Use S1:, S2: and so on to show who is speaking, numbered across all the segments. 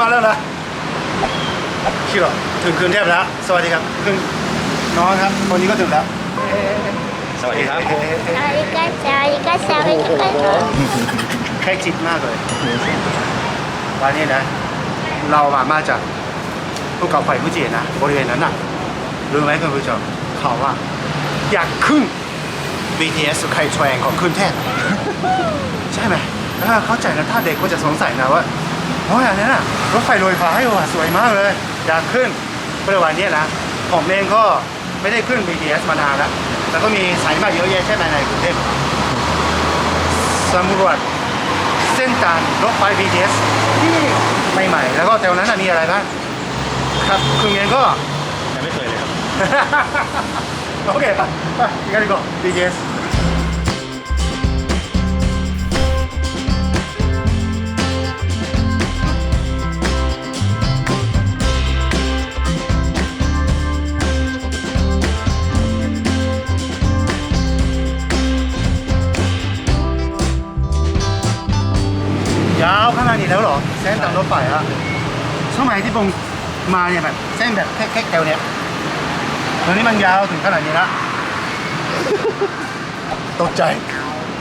S1: มาแล้วนะคิดหรอถึงกรุงเทพแล้ว สวัสดีครับถึงน้องครับคนนี้ก็ถึงแล้ว
S2: สวัสดีครับ
S3: อาริกาซาอาริกาซาอาริกาซา
S1: ใกล้จิตมากเลยวันนี้นะ เรามามาจากภูเขาไฟฟูจินะบริเวณนั้นน่ะรู้ไหมคุณผู้ชมเขาว่า อยากขึ้น BTS ไคเทรนของขึ้นเทพใช่ไหมเออเข้าใจนะถ้าเด็กก็จะสงสัยนะว่า โอ้ยอันนั้นน่ะรถไฟลอยฟ้าอยู่อะสวยมากเลยอยากขึ้นเมื่อวันนี้นะผมเองก็ไม่ได้ขึ้น BTS มานานแล้วแล้วก็มีสายมากเยอะแยะใช่ไหมในกรุงเทพสำรวจเส้นทางรถไฟ BTS ที่ใหม่ๆแล้วก็แถวนั้นนะมีอะไรบ้างครับคุณเงินก็
S2: ยังไม่เคยเลยครับ
S1: โอเคไปไปกันดีกว่า BTS รถไฟอะสมัยที่ผมมาเนี่ยแบบเส้นแบบแค่ๆแถวเนี้ยตอนนี้มันยาวถึงขนาดนี้ละตกใจ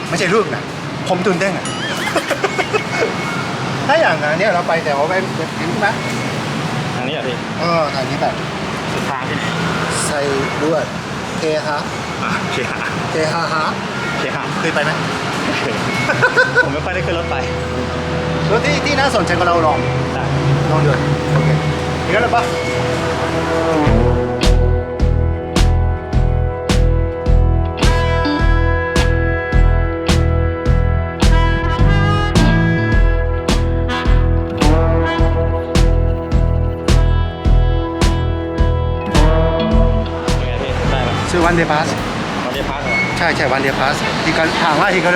S1: ไม่ใช่ลูกนะ ผมตื่นเต้นอะถ้าอย่างนั้นเนี่ยเราไปแถวไปแบบนี้ไหม
S2: ทางนี้เหรอพี่
S1: เออทางนี้แบบ
S2: สุดทางที่ไหน
S1: ใส่ลวดเทฮะ
S2: อ่าเคหะ
S1: เทฮะฮะ
S2: เคหะ
S1: เคยไปไหม
S2: ไม่เคยผมไม่ค่อยได้ขึ้นรถไฟ
S1: รถที่ที่น่าสนใจก็เราลอง
S2: ได้
S1: ลองดูโอเคอย่างนั้นหรือปะ
S2: เป็นไงพี่ได้ไหม
S1: ซื้อวันเดย์พาส
S2: วันนี้พักเหรอ
S1: ใช่ใช่วันเดย์พาสที่กันถามว่าที่เขา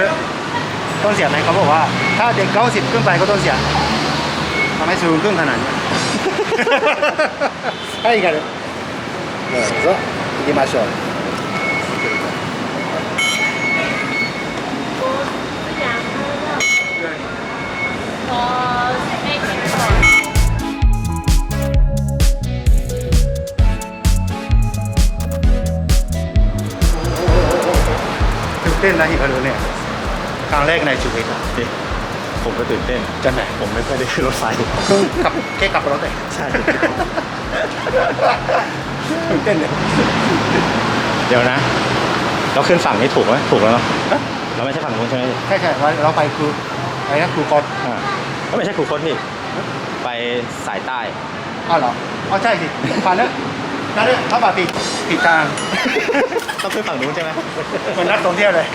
S1: ต้องเสียไหมเขาบอกว่า ถ้าเด็กเก้าสิบขึ้นไปก็ต้องเสียทำไมสูงขึ้นขนาดนี้ はい、いかる。どうぞ、行きましょう。ตื่นเต้นนะฮิคารุเนี่ย ครั้งแรกในชีวิตอะ
S2: พี่ผมก็ตื่นเต้น
S1: จะไหน
S2: ผมไม่ค่อยได้ขึ้นรถไฟ
S1: เพิ่งขับแค่ขับรถเอง
S2: ใช่
S1: ตื่นเต้นเลย
S2: เดี๋ยวนะ เราขึ้นฝั่งนี้ถูกไหมถูกแล้วเนาะเราไม่ใช่ฝั่งนู้นใช่ไหมพี่
S1: ใช่ใช่ว่าเราไปครูอะไรนะครูกอด
S2: อ่าก็ไม่ใช่ครูโคตพี่ไปสายใต้
S1: อ้าวเหรออ๋อใช่สิผ่านแล้วนั่นเนี่ยเขาบอกผิดผิดทาง
S2: ต้องขึ้นฝั่งนู้นใช่ไหม
S1: เหมือนนักท่องเที่ยวเลย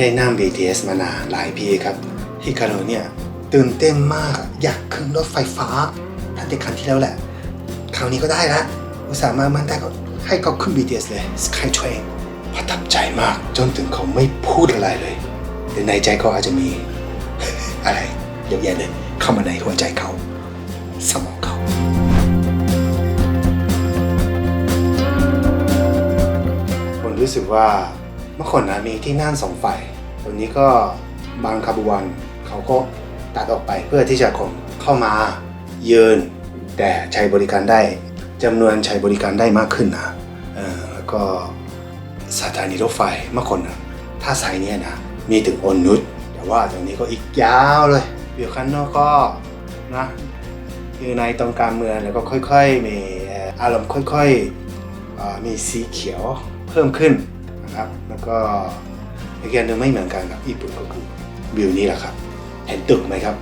S1: ไม่ได้นั่ง BTS มานานหลายปีครับฮิคารุเนี่ยตื่นเต้นมากอยากขึ้นรถไฟฟ้าตั้งแต่ครั้งที่แล้วแหละ คราวนี้ก็ได้ละอุตส่าห์มามันได้ก็ให้เขาขึ้น BTS เลย Skytrain ประทับใจมากจนถึงเขาไม่พูดอะไรเลยแต่ในใจเขาอาจจะมี อะไรเยอะแยะเลยเข้ามาในหัวใจเขาสมองเขาผมรู้สึกว่าเมื่อก่อนนะมีที่นั่งสองฝ่าย ตอนนี้ก็บางขบวนเขาก็ตัดออกไปเพื่อที่จะคนเข้ามายืน แต่ใช้บริการได้จำนวนใช้บริการได้มากขึ้นนะแล้วก็สถานีรถไฟเมื่อก่อนนะถ้าสายเนี้ยนะมีถึงอนนุชแต่ว่าตรงนี้ก็อีกยาวเลยอยู่ข้างนอกก็นะอยู่ในตรงกลางเมืองแล้วก็ค่อยๆมีอารมณ์ค่อยๆมีสีเขียวเพิ่มขึ้นนะครับแล้วก็ อีกอย่างหนึงไม่เหมือนกันกับญี่ปุ่นก็คือวิวนี้แหละครับ เห็นตึกไหมครับ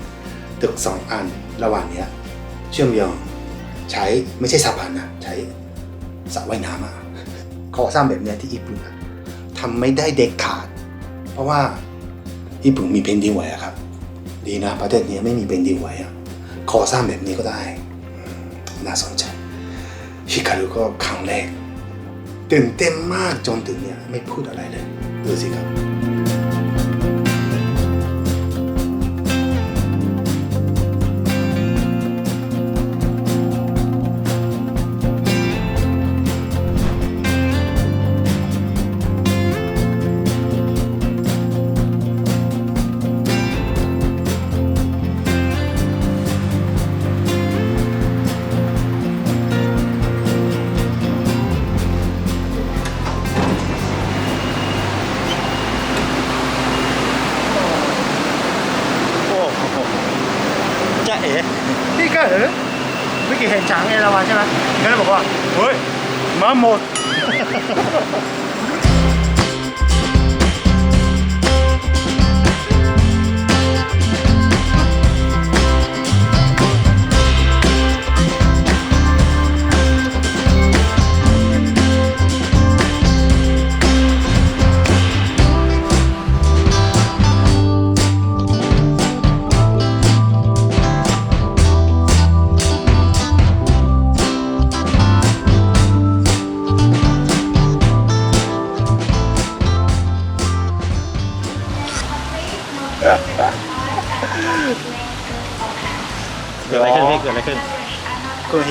S1: ตึกสองอันระหว่างเนี้ยเชื่อมโยงใช้ไม่ใช่สะพานนะใช้สระว่ายน้ำอะก่อสร้างแบบเนี้ยที่ญี่ปุ่นอะทำไม่ได้เด็ดขาด เพราะว่าญี่ปุ่นมีเพนดินไหวอะครับ ดีนะประเทศนี้ไม่มีเพนดินไหวอะก่อสร้างแบบนี้ก็ได้น่าสนใจฮิคารุก็ครั้งแรกตื่นเต้นมากจนถึงเนี่ยไม่พูดอะไรเลย ดู
S2: จะเอ๋
S1: นี่ก็เออเมื่อกี้เห็นช้างเอราวัณใช่ไหมก็เลยบอกว่าเฮ้ยมาหมด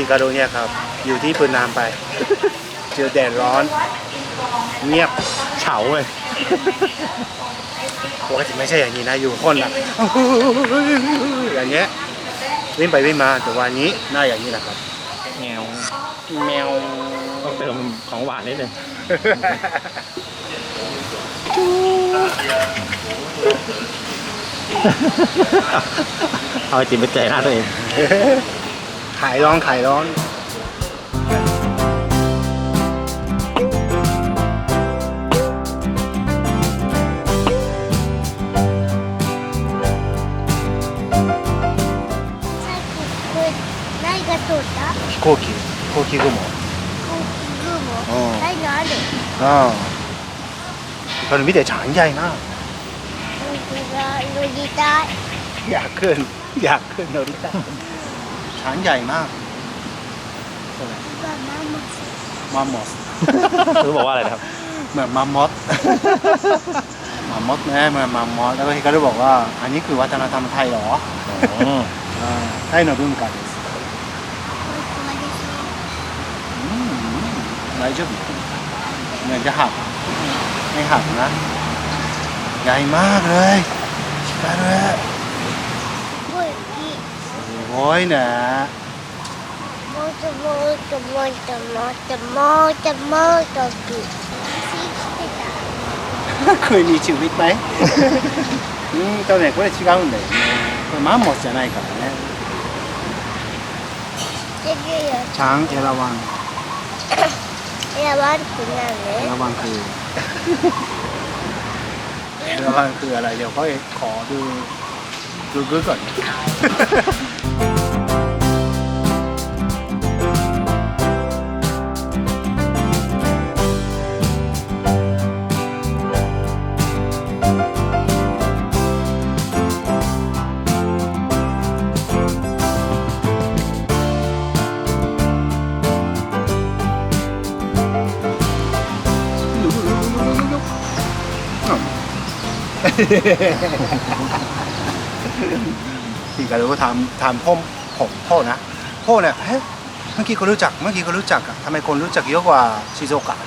S1: การุเนี่ยครับ อยู่ที่พื้นน้ำไป เจอแดดร้อน เงียบ
S2: เฉาเลย
S1: ปกติไม่ใช่อย่างนี้นะอยู่คนละอย่างเงี้ยวิ่งไปวิ่งมาแต่วันนี้หน้าอย่างนี้แหละครับ
S2: แงว
S1: แมว
S2: ต้องเติมของหวานนิดนึงเอาไอติมไปแจกหน้าตัวเอง
S1: ขายร้อนขายร้อน
S3: さっきこれ何が通った
S1: 飛行機飛行機雲
S3: 航空雲
S1: うん
S3: 何がある
S1: ああこれ見てちゃんใหญ่มาก
S3: 本当だ乗りたい
S1: อยากขึ้น อยากขึ้นโนริตะช้ างใหญ่มาก
S3: ママも
S1: มามอส
S2: รู้บอกว่าอะไรนะครับ
S1: เหมือนมามอส มามอสแม่เหมือนมามอสแล้วก็ฮิคารุบอกว่า อันนี้คือวัฒนธรรมไทยเหรอ
S2: อืม
S1: อ่าไทยの文化ですอืม大丈夫เหมือนจะหักไม่หักนะใหญ่มากเลยฮิคารุ
S3: すごい大きい
S1: โ อ้ยนะ
S3: もっともっともっともっともっともっと大きい私生きてた
S1: เคยมีชีวิตไหม อืมตอนนี้これ違うんだよねこれマンモスじゃないからね
S3: 知ってるよ
S1: ช้างเอราวัณ
S3: いや悪くな
S1: เอ
S3: る
S1: ราวัณคือ เอราวัณคืออะไร เดี๋ยวเขาขอดูดูกึกก่อน พี่ก็รู้ทำทำพ่อผมพ่อนะพ่อเนี่ยเฮ้ยเมื่อกี้คนรู้จัก เมื่อกี้คนรู้จักอะทำไมคนรู้จักเยอะกว่าชิโซกะ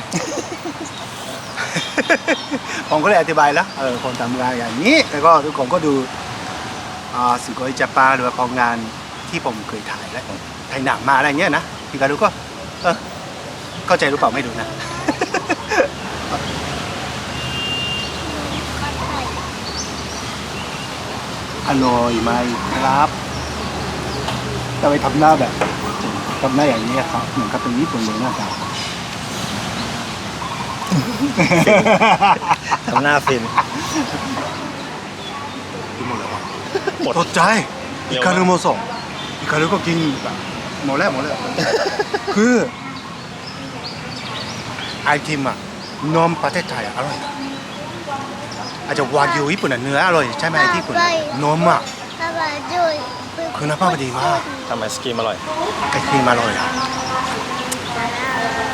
S1: ผมก็เลยอธิบายแล้วเออคนทำงานอย่างนี้ แล้วก็ทุกคนก็ดูอ่าสุโกยจัปาหรือว่าของงานที่ผมเคยถ่ายและถ่ายหนังมาอะไรเงี้ยนะพี่ก็รู้ก็เออเข้าใจรือเปล่าไม่รู้นะ อร่อยไหมครับแต่ไปทำหน้าแบบทำหน้าอย่างนี้ครับเหมือนกับเป็นญี่ปุ่นเลยหน้าตา
S2: ทำหน้าฟิน
S1: กินหมดแล้ว
S2: หมด
S1: ตกใจ
S2: เร็
S1: อี
S2: วมาก
S1: กาลูโมส่งอีกาลูก็กินแบบหมดแล้วหมดแล้ว คือไอติมอะนมประเทศไทยอะอร่อยนะอาจจะวากิวญี่ปุ่นอะเนื้ออร่อยใช่ไหมที่ญี่ปุ่นอะนมอะ
S3: 爸爸就
S1: คือน้ำปลาดีมาก
S2: ทำไมสกีมอร่อย
S1: ไอติมอร่อยอะ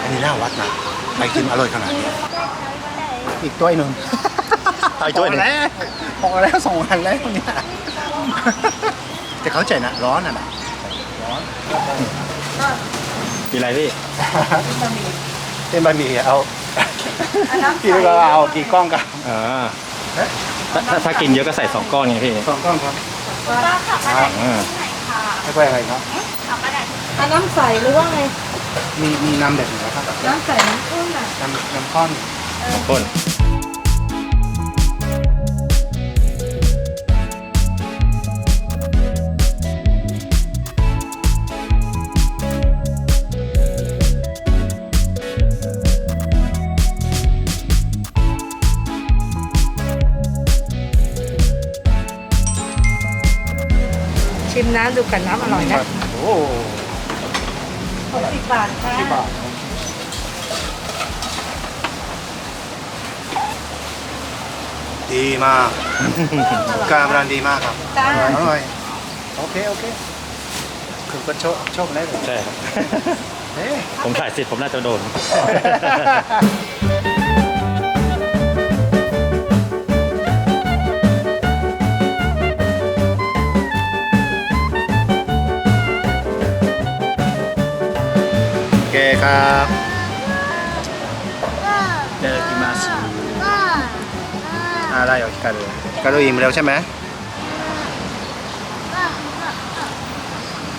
S1: อันนี้น่าวัดนะไอติมอร่อยขนาดนี้อีกตัวหนึ่ง
S2: เอาอีกถ้วยหนึ่ง
S1: พอแล้วพอแล้วสองวันแล้วเนี่ยแต่เข้าใจนะร้อนอ่ะนะ
S2: มีอะไรพี่
S1: เป็นบะหมี่เอากี่ก็เอากี่ก้อนกัน
S2: อ่า ถ้าถ้าถ้ากินเยอะก็ใส่สองก้อนไงพี่
S1: สองก้อนครับ
S2: อ่า
S1: ไม่ค่อยอะไรครับ
S4: เอาน้ำใสหรือว่าไง
S1: มีมีน้ำเด็ดอยู่นะครับ
S4: น้ำใสน้ำข้นอะ
S1: น้ำน้ำข้น
S2: ข้น
S4: ชิมน้ำดูกันน้ำอร่อยนะ
S1: โอ้
S4: หกสิบบาทค่ะ
S1: ที่บาทดีมากกำลังดีมากครับ
S4: จ้า
S1: อร่อยโอเคโอเคคุณก็โชคโชคได้เลย
S2: ใช่ครับ
S1: เฮ้ย
S2: ผมถ่ายเสร็จผมน่าจะโดน
S1: คครับ
S3: 爸
S1: เจอกิมาส
S3: 爸
S1: อะไรเหรอฮิการุฮิการุอิ่มแล้วใช่ไหม
S3: 爸爸。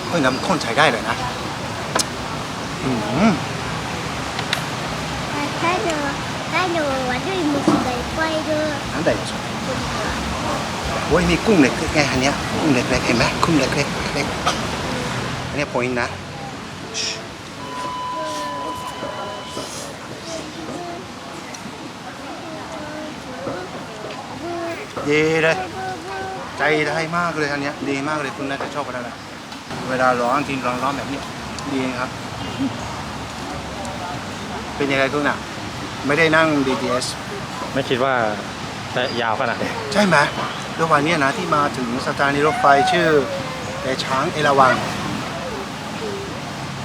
S1: เฮ้ยน้ำข้นใช้ได้เลยนะอืม
S3: タイのタイの悪い虫がいっぱいいる。
S1: น้ำใดสดโอ้ยมีกุ้งเล็กๆไงอันเนี้ยกุ้งเล็กๆเห็นไหมกุ้งเล็กๆเล็กอันเนี้ยโพอินนะ ดีเลย ใจได้มากเลยอันเนี้ยดีมากเลยคุณน่าจะชอบกันนะเวลาร้อนกินร้อนๆแบบนี้ดีครับ เป็นยังไงคุณอะ ไม่ได้นั่ง BTS
S2: ไม่คิดว่าจะยาวขนาดนี้
S1: ใช่ไหมแล้ววันเนี้ยนะที่มาถึงสถานีรถไฟชื่อเอช้างเอราวัณ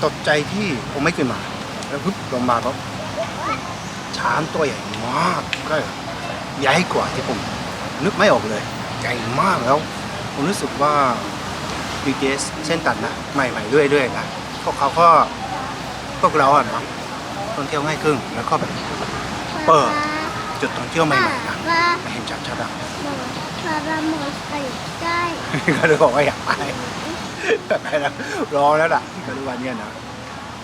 S1: ตกใจที่ผมไม่เคยมา แล้วปุ๊บลงมาก็ช้างตัวใหญ่มากก็ใหญ่กว่าที่ผม นึกไม่ออกเลยใหญ่มากแล้ว ผมรู้สึกว่า BTS เส้นตัดนะใหม่ๆเรื่อยๆนะพวกเขาก็พวกเราอะเนาะท่องเที่ยวง่ายขึ้นแล้วก็แบบเปิดจุดท่องเที่ยวใหม่ๆนะม่เห็น
S3: จากชาดัง
S1: ก็เลยบอกว่าอยากไปแต่ไปแล้วรอแล้วล่ะก็รู้วันเนี้ยนะ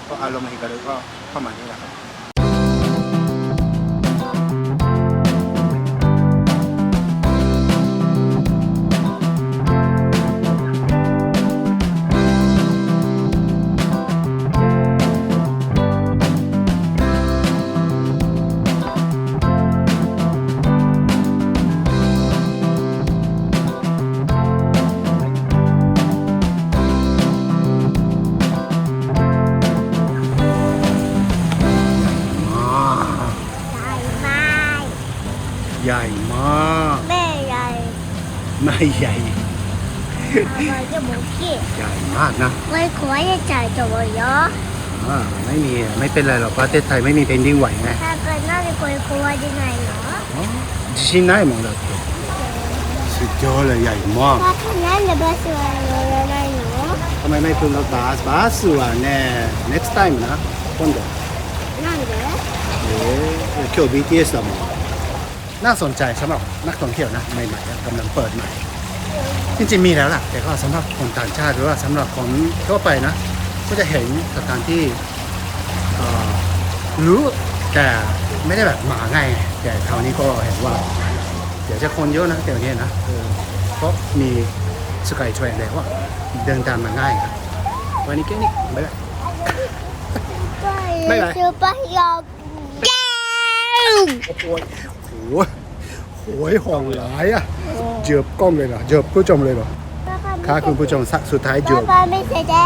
S1: ก็อารมณ์เห็ก็เล
S3: ยก็
S1: ประมา
S3: ณนี้และ
S1: ค ใหญ่
S3: 爸爸就不去。
S1: ใหญ่มากนะ
S3: 我可以chạy走哟。
S1: อ่าไม่มีไม่เป็นไรหรอกประเทศไทยไม่มีเป็นดิ้งไหวไง
S3: パパなんでこれ壊れないの？
S1: 自信ないもんだってสุดยอดเลยใหญ่มาก
S3: パパなんでバスは乗らないの？
S1: ทำไมไม่ขึ้นรถบัสบัสはね next time นะ今度
S3: なんで？
S1: เอ๊ะ今日 BTS だもんน่าสนใจสำหรับนักท่องเที่ยวนะใหม่ๆอะกำลังเปิดใหม่ จริงๆมีแล้วล่ะ แต่ก็สำหรับคนต่างชาติหรือว่าสำหรับคนทั่วไปนะ ก็จะเห็นสถานที่เอ่อรู้แต่ไม่ได้แบบมาง่ายไงแต่คราวนี้ก็เห็นว่า เดี๋ยวจะคนเยอะนะเดี๋ยวนี้นะเออเพราะมีสกายเทรนแล้วอะเดินทางมาง่ายครับวันนี้แค่นี้บ๊ายบาย
S3: ไป
S1: บ๊ายบาย
S3: ซื้อไปยอกแก้ว
S1: โอ้ยโห โหยห่องหลายอะเจือบกล้องเลยเหรอเจือบผู้ชมเลยเหรอค่ะคุณผู้ชมสักสุดท้ายเจือบ
S3: ป้าไม่ใช่แจ๊